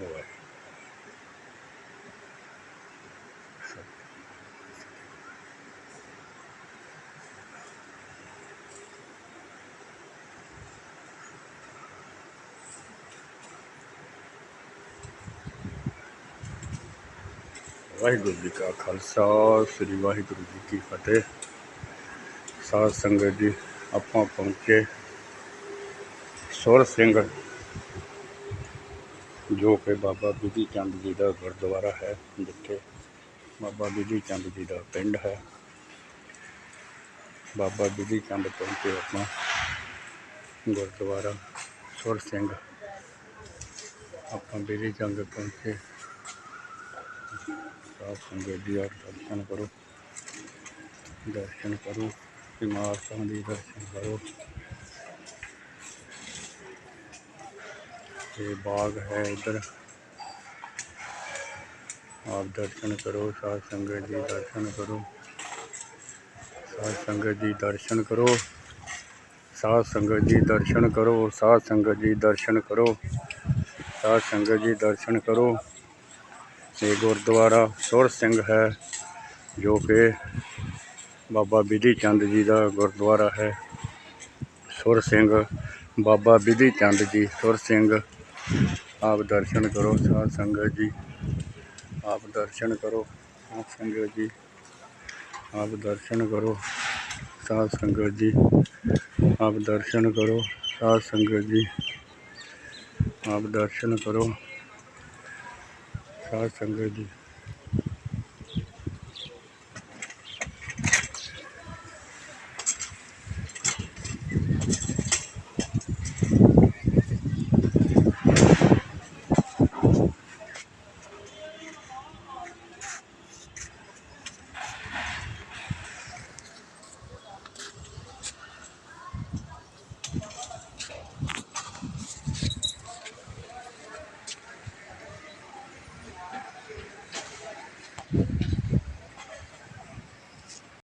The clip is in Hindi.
ਵਾਹਿਗੁਰੂ ਵਾਹਿਗੁਰੂ ਜੀ ਕਾ ਖਾਲਸਾ ਸ੍ਰੀ ਵਾਹਿਗੁਰੂ ਜੀ ਕੀ ਫਤਿਹ ਸਾਧ ਸੰਗਤ ਜੀ ਆਪਾਂ ਪਹੁੰਚੇ ਸੁਰ ਸਿੰਘ ਜੋ ਕਿ ਬਾਬਾ ਬਿਧੀ ਚੰਦ ਜੀ ਦਾ ਗੁਰਦੁਆਰਾ ਹੈ, ਜਿੱਥੇ ਬਾਬਾ ਬਿਧੀ ਚੰਦ ਜੀ ਦਾ ਪਿੰਡ ਹੈ। ਬਾਬਾ ਬਿਧੀ ਚੰਦ ਪਹੁੰਚੇ ਆਪਾਂ ਗੁਰਦੁਆਰਾ ਸੁਰ ਸਿੰਘ। ਆਪਾਂ ਬਿਧੀ ਚੰਦ ਪਹੁੰਚੇ। ਸਾਧ ਸੰਗਤ ਜੀ ਆਪ ਦਰਸ਼ਨ ਕਰੋ। ਦਰਸ਼ਨ ਕਰੋ ਇਮਾਰਤਾਂ ਦੀ ਦਰਸ਼ਨ ਕਰੋ। ਇਹ ਬਾਗ ਹੈ ਇਧਰ ਆਪ ਦਰਸ਼ਨ ਕਰੋ ਸਾਧ ਸੰਗਤ ਜੀ ਦਰਸ਼ਨ ਕਰੋ ਸਾਧ ਸੰਗਤ ਜੀ ਦਰਸ਼ਨ ਕਰੋ ਸਾਧ ਸੰਗਤ ਜੀ ਦਰਸ਼ਨ ਕਰੋ ਸਾਧ ਸੰਗਤ ਜੀ ਦਰਸ਼ਨ ਕਰੋ ਸਾਧ ਸੰਗਤ ਜੀ ਦਰਸ਼ਨ ਕਰੋ ਇਹ ਗੁਰਦੁਆਰਾ ਸੁਰ ਸਿੰਘ ਹੈ ਜੋ ਕਿ ਬਾਬਾ ਬਿਧੀ ਚੰਦ ਜੀ ਦਾ ਗੁਰਦੁਆਰਾ ਹੈ ਸੁਰ ਸਿੰਘ ਬਾਬਾ ਬਿਧੀ ਚੰਦ ਜੀ ਸੁਰ ਸਿੰਘ आप दर्शन करो साध संगत जी। आप दर्शन करो साध संगत जी। आप दर्शन करो साध संगत जी। आप दर्शन करो साध संगत जी। आप दर्शन करो साध संगत जी।